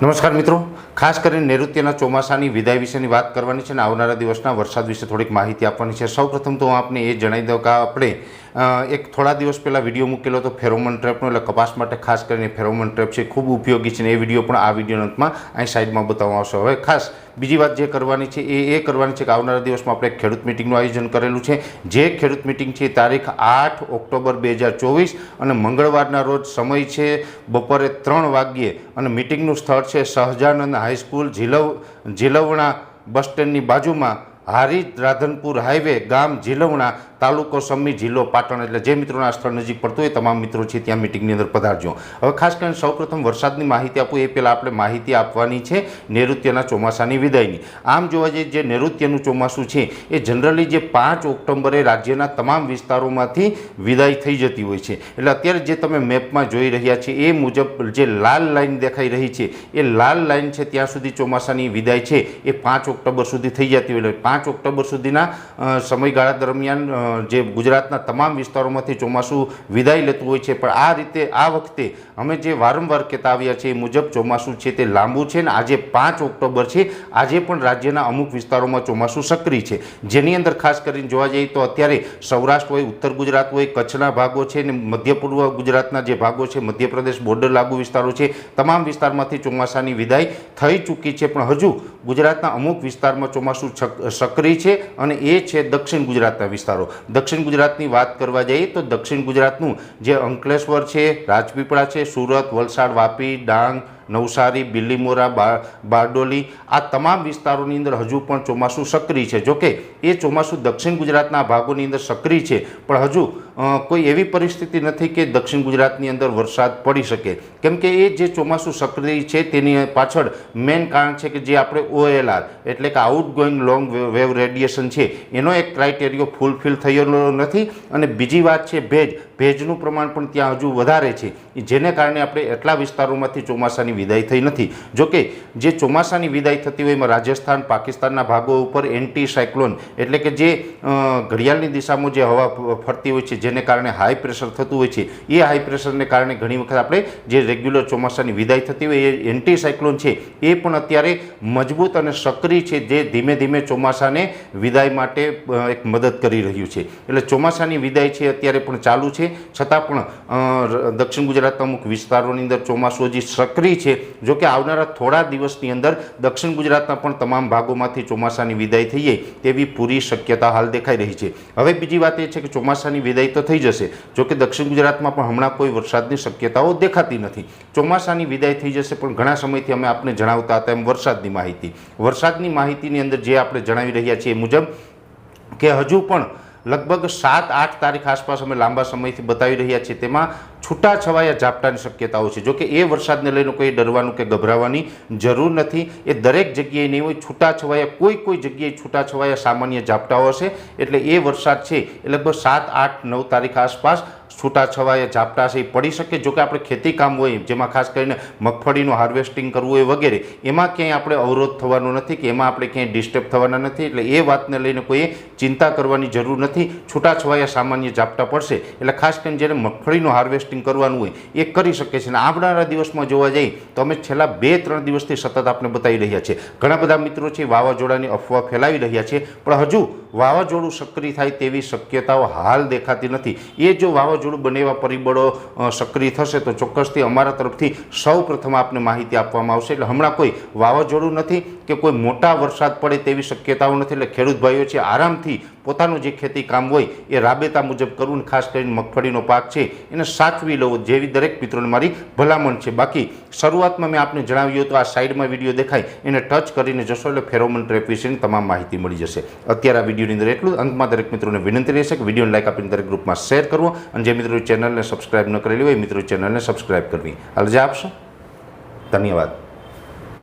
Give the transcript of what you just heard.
નમસ્કાર મિત્રો. ખાસ કરીને નૈઋત્યના ચોમાસાની વિદાય વિશેની વાત કરવાની છે અને આવનારા દિવસના વરસાદ વિશે થોડીક માહિતી આપવાની છે. સૌપ્રથમ તો હું આપને એ જણાવી દઉં કે આપણે એક થોડા દિવસ પહેલાં વીડિયો મૂકેલો હતો ફેરોમન ટ્રેપનો, એટલે કપાસ માટે ખાસ કરીને ફેરોમન ટ્રેપ છે ખૂબ ઉપયોગી છે અને એ વીડિયો પણ આ વિડીયોના અંતમાં અહીં સાઈડમાં બતાવવામાં આવશે. હવે ખાસ બીજી વાત જે કરવાની છે એ એ કરવાની છે કે આવનારા દિવસમાં આપણે ખેડૂત મિટિંગનું આયોજન કરેલું છે. જે ખેડૂત મિટિંગ છે તારીખ આઠ ઓક્ટોબર બે હજાર ચોવીસ અને મંગળવારના રોજ સમય છે બપોરે ત્રણ વાગ્યે અને મિટિંગનું સ્થળ છે સહજાનંદ હાઈસ્કૂલ, ઝીલવ, ઝીલવણા બસ સ્ટેન્ડની બાજુમાં હારી રાધનપુર હાઈવે, ગામ ઝીલવણા, તાલુકો સમી જિલ્લો પાટણ. એટલે જે મિત્રોને આ સ્થળ નજીક પડતું હોય તમામ મિત્રો છે ત્યાં મિટિંગની અંદર પધારજો હવે ખાસ કરીને સૌપ્રથમ વરસાદની માહિતી આપું, એ પહેલાં આપણે માહિતી આપવાની છે નૈઋત્યના ચોમાસાની વિદાયની. આમ જોવા જઈએ જે નૈઋત્યનું ચોમાસું છે, એ જનરલી જે પાંચ ઓક્ટોબરે રાજ્યના તમામ વિસ્તારોમાંથી વિદાય થઈ જતી હોય છે. એટલે અત્યારે જે તમે મેપમાં જોઈ રહ્યા છે, એ મુજબ જે લાલ લાઈન દેખાઈ રહી છે, એ લાલ લાઇન છે ત્યાં સુધી ચોમાસાની વિદાય છે, એ પાંચ ઓક્ટોબર સુધી થઈ જતી હોય. એટલે પાંચ ઓક્ટોબર સુધીના સમયગાળા દરમિયાન જે ગુજરાતના તમામ વિસ્તારોમાંથી ચોમાસું વિદાય લેતું હોય છે. પણ આ રીતે, આ વખતે અમે જે વારંવાર કહેતા આવ્યા છે એ મુજબ ચોમાસું છે તે લાંબુ છે ને આજે પાંચ ઓક્ટોબર છે. આજે પણ રાજ્યના અમુક વિસ્તારોમાં ચોમાસું સક્રિય છે. જેની અંદર ખાસ કરીને જોવા જઈએ તો અત્યારે સૌરાષ્ટ્ર હોય, ઉત્તર ગુજરાત હોય, કચ્છના ભાગો છે ને મધ્ય પૂર્વ ગુજરાતના જે ભાગો છે, મધ્યપ્રદેશ, બોર્ડર લાગુ વિસ્તારો છે, તમામ વિસ્તારમાંથી ચોમાસાની વિદાય થઈ ચૂકી છે. પણ હજુ ગુજરાતના અમુક વિસ્તારમાં ચોમાસું સક્રિય છે અને એ છે દક્ષિણ ગુજરાતના વિસ્તારો. દક્ષિણ ગુજરાતની વાત કરવા જઈએ તો દક્ષિણ ગુજરાતનું જે અંકલેશ્વર છે, રાજપીપળા છે, સુરત, વલસાડ, વાપી, ડાંગ, નવસારી બિલ્લીમોરા બા, બારડોલી આ તમામ વિસ્તારોની અંદર હજુ પણ ચોમાસું સક્રિય છે. જોકે એ ચોમાસું દક્ષિણ ગુજરાતના ભાગોની અંદર સક્રિય છે. પણ હજુ કોઈ એવી પરિસ્થિતિ નથી કે દક્ષિણ ગુજરાતની અંદર વરસાદ પડી શકે. કેમ કે એ જે ચોમાસું સક્રિય છે તેની પાછળ મેઇન કારણ છે કે જે આપણે ઓએલઆર એટલે કે out going long wave radiation છે, એનો એક ક્રાઇટેરિયો ફૂલફિલ થયેલો નથી. અને બીજી વાત છે ભેજ. ભેજનું પ્રમાણ પણ ત્યાં હજુ વધારે છે. જેને કારણે આપણે એટલા વિસ્તારોમાંથી ચોમાસાની વિદાય થઈ નથી. જોકે, જે ચોમાસાની વિદાય થતી હોય એમાં રાજસ્થાન, પાકિસ્તાનના ભાગો ઉપર એન્ટી સાયક્લોન એટલે કે જે ઘડિયાળની દિશામાં જે હવા ફરતી હોય છે જેને કારણે હાઈ પ્રેશર થતું હોય છે. એ હાઈ પ્રેશરને કારણે ઘણી વખત આપણે જે રેગ્યુલર ચોમાસાની વિદાય થતી હોય એ એન્ટીસાયક્લોન છે, એ પણ અત્યારે મજબૂત અને સક્રિય છે જે ધીમે ધીમે ચોમાસાને વિદાય માટે એક મદદ કરી રહ્યું છે. એટલે ચોમાસાની વિદાય છે અત્યારે પણ ચાલુ છે. છતાં પણ દક્ષિણ ગુજરાતના અમુક વિસ્તારોની અંદર ચોમાસું હજી સક્રિય છે. જો કે આવનારા થોડા દિવસની અંદર દક્ષિણ ગુજરાતના પણ તમામ ભાગોમાંથી ચોમાસાની વિદાય થઈ જાય તેવી પૂરી શક્યતા હાલ દેખાઈ રહી છે. હવે બીજી વાત એ છે કે ચોમાસાની વિદાય થઈ જશે. જોકે દક્ષિણ ગુજરાતમાં પણ હમણાં કોઈ વરસાદની શક્યતાઓ દેખાતી નથી. ચોમાસાની વિદાય થઈ જશે, પણ ઘણા સમયથી અમે આપને જણાવતા હતા એમ વરસાદની માહિતી. વરસાદની માહિતીની અંદર જે આપણે જણાવી રહ્યા છીએ મુજબ કે હજુ પણ લગભગ સાત, આઠ તારીખ આસપાસ અમે લાંબા સમયથી બતાવી રહ્યા છીએ. તેમાં છૂટાછવાયા ઝાપટાની શક્યતાઓ છે. જોકે એ વરસાદને લઈને કોઈ ડરવાનું કે ગભરાવાની જરૂર નથી. એ દરેક જગ્યાએ નહીં હોય, છૂટાછવાયા, કોઈ કોઈ જગ્યાએ છૂટાછવાયા સામાન્ય ઝાપટાઓ હશે. એટલે એ વરસાદ છે એ લગભગ સાત, આઠ, નવ તારીખ આસપાસ છૂટાછવાયા ઝાપટા છે, એ પડી શકે જોકે આપણે ખેતી કામ હોય જેમાં ખાસ કરીને મગફળીનું હાર્વેસ્ટિંગ કરવું હોય વગેરે, એમાં ક્યાંય આપણે અવરોધ થવાનો નથી કે એમાં આપણે ક્યાંય ડિસ્ટર્બ થવાના નથી, એટલે એ વાતને લઈને કોઈએ ચિંતા કરવાની જરૂર નથી. છૂટાછવાયા સામાન્ય ઝાપટા પડશે, એટલે ખાસ કરીને જ્યારે મગફળીનું હાર્વેસ્ટિંગ કરવાનું હોય, એ કરી શકે છે. અને આવનારા દિવસમાં જોવા જઈએ, તો અમે છેલ્લા બે ત્રણ દિવસથી સતત આપણે બતાવી રહ્યા છે ઘણા બધા મિત્રો છે, વાવાઝોડાની અફવા ફેલાવી રહ્યા છે, પણ હજુ વાવાઝોડું સક્રિય થાય તેવી શક્યતાઓ હાલ દેખાતી નથી. એ જો વાવાઝોડું બને એવા પરિબળો સક્રિય થશે તો ચોક્કસથી અમારા તરફથી સૌ પ્રથમ આપને માહિતી આપવામાં આવશે. એટલે હમણાં કોઈ વાવાઝોડું નથી કે કોઈ મોટા વરસાદ પડે તેવી શક્યતાઓ નથી. એટલે ખેડૂત ભાઈઓ છે, આરામથી પોતાનું જે ખેતી કામ હોય એ રાબેતા મુજબ કરવું ખાસ કરીને મગફળીનો પાક છે, એને સાચવી લેવો જેવી દરેક મિત્રોને મારી ભલામણ છે. બાકી શરૂઆતમાં મેં આપને જણાવ્યું હતું, આ સાઈડમાં વીડિયો દેખાય, એને ટચ કરીને જશો એટલે ફેરોમન ટ્રેપ વિશેની તમામ માહિતી મળી જશે. અત્યારે આ વિડીયોની અંદર એટલું અંતમાં દરેક મિત્રોને વિનંતી રહેશે કે વિડીયોને લાઈક આપીને દરેક ગ્રુપમાં શેર કરવો અને જે મિત્રો ચેનલને સબસ્ક્રાઈબ ન કરેલી હોય મિત્રો ચેનલને સબસ્ક્રાઈબ કરવી. હાલ જે આપશો? ધન્યવાદ.